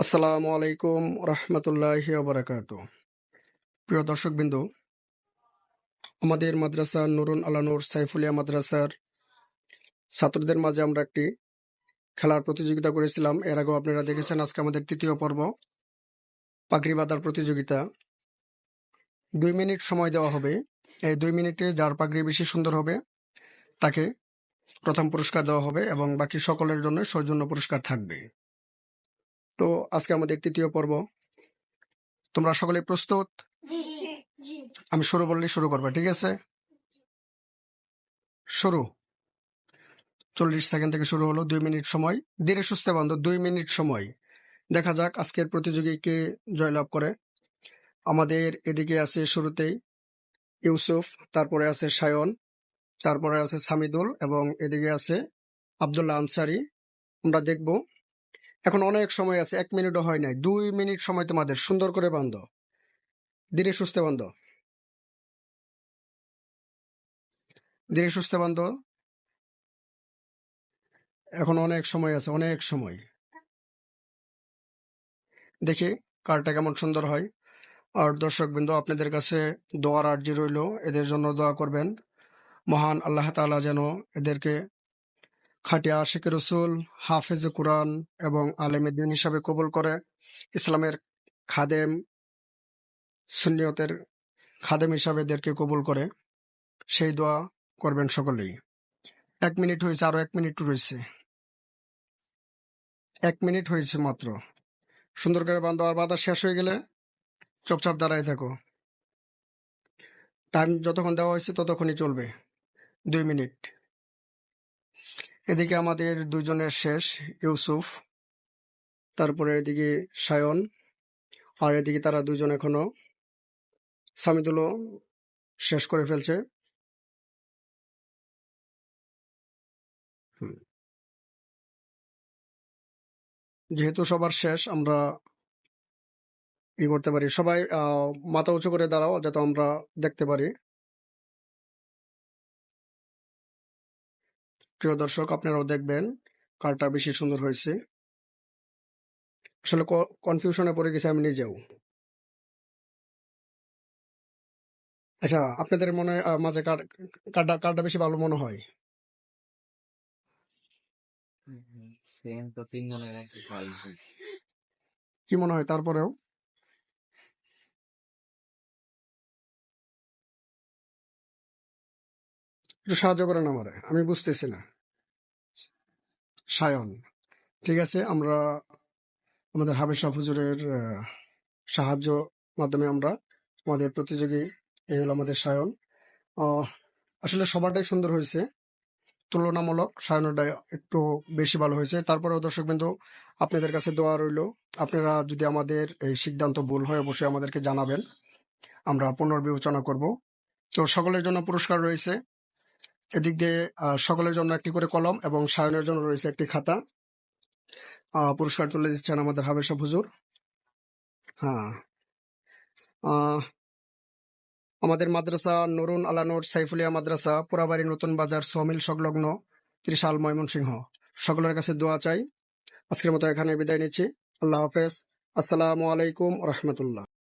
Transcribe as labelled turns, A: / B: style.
A: আসসালামু আলাইকুম রহমতুল্লাহি বারাকাত প্রিয় দর্শকবৃন্দ, আমাদের মাদ্রাসা নুরুন আলানুর সাইফুলিয়া মাদ্রাসার ছাত্রদের মাঝে আমরা একটি খেলার প্রতিযোগিতা করেছিলাম। এর আগেও আপনারা দেখেছেন, আজকে আমাদের তৃতীয় পর্ব। পাগড়ি বাঁধার প্রতিযোগিতা। দুই মিনিট সময় দেওয়া হবে। এই দুই মিনিটে যার পাগড়ি বেশি সুন্দর হবে, তাকে প্রথম পুরস্কার দেওয়া হবে এবং বাকি সকলের জন্য সৌজন্য পুরস্কার থাকবে। তো আজকে আমাদের তৃতীয় পর্ব। তোমরা সকলে প্রস্তুত? আমি শুরু বললেই শুরু করবে ঠিক আছে? শুরু। চল্লিশ সেকেন্ড থেকে শুরু হলো দুই মিনিট সময়। ধীরে সুস্থে বন্ধ দুই মিনিট সময়। দেখা যাক আজকের প্রতিযোগী কে জয়লাভ করে। আমাদের এদিকে আছে শুরুতেই ইউসুফ তারপরে আছে সায়ন তারপরে আছে সামিদুল এবং এদিকে আছে আবদুল্লাহ আনসারি। আমরা দেখব এখন অনেক সময় আছে, এক মিনিটও হয় নাই। দুই মিনিট সময় তোমাদের, সুন্দর করে বান্ধ ধীরে সুস্থে বান্ধ ধীরে সুস্থে বান্ধ এখন অনেক সময় আছে, অনেক সময়। দেখি কারটা কেমন সুন্দর হয়। আর দর্শক বিন্দু আপনাদের কাছে দোয়ার আর্জি রইল। এদের জন্য দোয়া করবেন। মহান আল্লাহ তালা যেন এদেরকে খাটিয়া আশিক রসুল হাফেজ কোরআন এবং আলেম দিন হিসাবে কবুল করে। ইসলামের খাদেম, সুন্নিয়তের খাদেম হিসাবে এদেরকে কবুল করে। সেই দোয়া করবেন সকলেই। এক মিনিট হয়েছে, আরও এক মিনিট রয়েছে। এক মিনিট হয়েছে মাত্র। সুন্দর করে বান্ধব আর বাধা শেষ হয়ে গেলে চুপচাপ দাঁড়ায় থাকো। টাইম যতক্ষণ দেওয়া হয়েছে ততক্ষণই চলবে। দুই মিনিট। এদিকে আমাদের দুজনের শেষ ইউসুফ তারপরে এদিকে সায়ন আর এদিকে তারা দুজন এখনও। সামিদুলও শেষ করে ফেলছে। যেহেতু সবার শেষ আমরা ই করতে পারি। সবাই মাথা উঁচু করে দাঁড়াও যাতে আমরা দেখতে পারি। প্রিয় দর্শক আপনারাও দেখবেন কারটা বেশি সুন্দর হয়েছে। আসলে কনফিউশনে পড়ে গেছি আমি নিজেও। আচ্ছা আপনাদের মনে মাঝে কার কারটা কারটা বেশি ভালো মনে হয়?
B: সেম তো তিনজনের
A: কি মনে হয় তারপরেও? একটু সাহায্য করেন আমারে, আমি বুঝতেছি না। সায়ন, ঠিক আছে, আমরা আমাদের হাবেশ হুজুরের সাহায্য মাধ্যমে আমরা আমাদের প্রতিযোগী এই হলো আমাদের সায়ন। আসলে সবারটাই সুন্দর হয়েছে, তুলনামূলক সায়নটা একটু বেশি ভালো হয়েছে। তারপরেও দর্শক বিন্দু আপনাদের কাছে দোয়া রইল, আপনারা যদি আমাদের এই সিদ্ধান্ত ভুল হয়, অবশ্যই আমাদেরকে জানাবেন, আমরা পুনর্বিবেচনা করব। তো সকলের জন্য পুরস্কার রয়েছে এদিক দিয়ে সকলের জন্য একটি করে কলম এবং সায়নের জন্য রয়েছে একটি খাতা। পুরস্কার তুলে দিচ্ছেন আমাদের হাবেশা হুজুর। হ্যাঁ আমাদের মাদ্রাসা নুরুন আলানুর সাইফুলিয়া মাদ্রাসা পুরাবাড়ি নতুন বাজার সোমিল সংলগ্ন, ত্রিশাল ময়মনসিংহ। সকলের কাছে দোয়া চাই। আজকের মতো এখানে বিদায় নিচ্ছি। আল্লাহ হাফেজ। আসসালামু আলাইকুম রহমতুল্লাহ।